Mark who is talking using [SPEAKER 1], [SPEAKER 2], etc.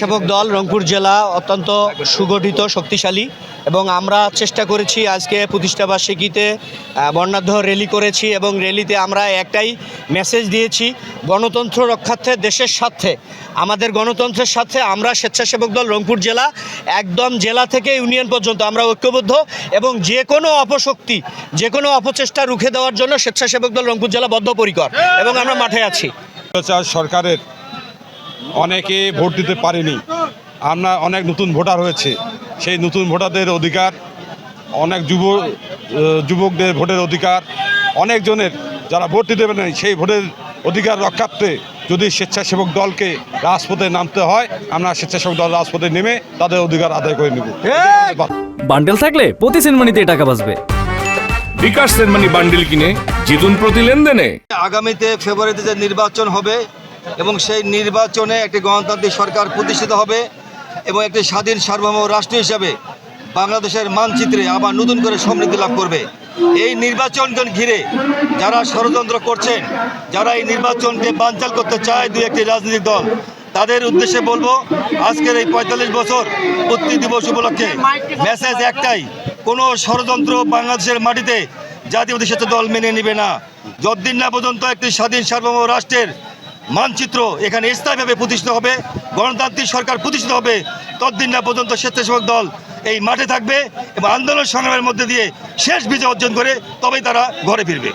[SPEAKER 1] সেবক দল রংপুর জেলা অত্যন্ত সুগঠিত, শক্তিশালী এবং আমরা চেষ্টা করেছি আজকে প্রতিষ্ঠাবার্ষিকীতে বর্ণাঢ্য র্যালি করেছি এবং র্যালিতে আমরা একটাই মেসেজ দিয়েছি, গণতন্ত্র রক্ষার্থে দেশের স্বার্থে। আমাদের গণতন্ত্রের সাথে আমরা স্বেচ্ছাসেবক দল রংপুর জেলা একদম জেলা থেকে ইউনিয়ন পর্যন্ত আমরা ঐক্যবদ্ধ এবং যে কোনো অপশক্তি, যে কোনো অপচেষ্টা রুখে দেওয়ার জন্য স্বেচ্ছাসেবক দল রংপুর জেলা বদ্ধপরিকর এবং আমরা মাঠে আছি।
[SPEAKER 2] সরকারের অনেকে ভোট দিতে পারেনি। আমরা অনেক নতুন ভোটার হয়েছে। সেই নতুন ভোটারদের অধিকার অনেক যুব যুবকদের ভোটের অধিকার অনেকজনের যারা ভোট দিতে পারেনি সেই ভোটের অধিকার রক্ষার্থে যদি স্বেচ্ছাসেবক দলকে রাজপথে নামতে হয় আমরা স্বেচ্ছাসেবক দল রাজপথে নেমে তাদের অধিকার আদায় করে নেব।
[SPEAKER 3] বান্ডেল থাকলে প্রতি সেনমানিতে টাকা বাঁচবে।
[SPEAKER 4] বিকাশ সেনমানি বান্ডিল কিনে জিতুন প্রতি লেনদেনে।
[SPEAKER 5] আগামীতে ফেব্রুয়ারিতে যে নির্বাচন হবে এবং সেই নির্বাচনে একটি গণতান্ত্রিক সরকার প্রতিষ্ঠিত হবে এবং একটি স্বাধীন সার্বভৌম রাষ্ট্র হিসাবে বাংলাদেশের মানচিত্রে আবার নতুন করে সমৃদ্ধি লাভ করবে। এই নির্বাচনকে ঘিরে যারা ষড়যন্ত্র করছেন, যারা এই নির্বাচনকে বানচাল করতে চায় দুই একটি রাজনৈতিক দল, তাদের উদ্দেশ্যে বলব, আজকের এই পঁয়তাল্লিশ বছর পূর্তি দিবস উপলক্ষে মেসেজ একটাই, কোনো ষড়যন্ত্র বাংলাদেশের মাটিতে জাতীয় দেশের দল মেনে নেবে না। যতদিন না পর্যন্ত একটি স্বাধীন সার্বভৌম রাষ্ট্রের মানচিত্র এখানে স্থায়ীভাবে প্রতিষ্ঠিত হবে। গণতান্ত্রিক সরকার প্রতিষ্ঠিত হবে। ততদিন না পর্যন্ত স্বেচ্ছাসেবক দল এই মাঠে থাকবে এবং আন্দোলন সংগ্রামের মধ্যে দিয়ে শেষ বিজয় অর্জন করে তবেই তারা ঘরে ফিরবে।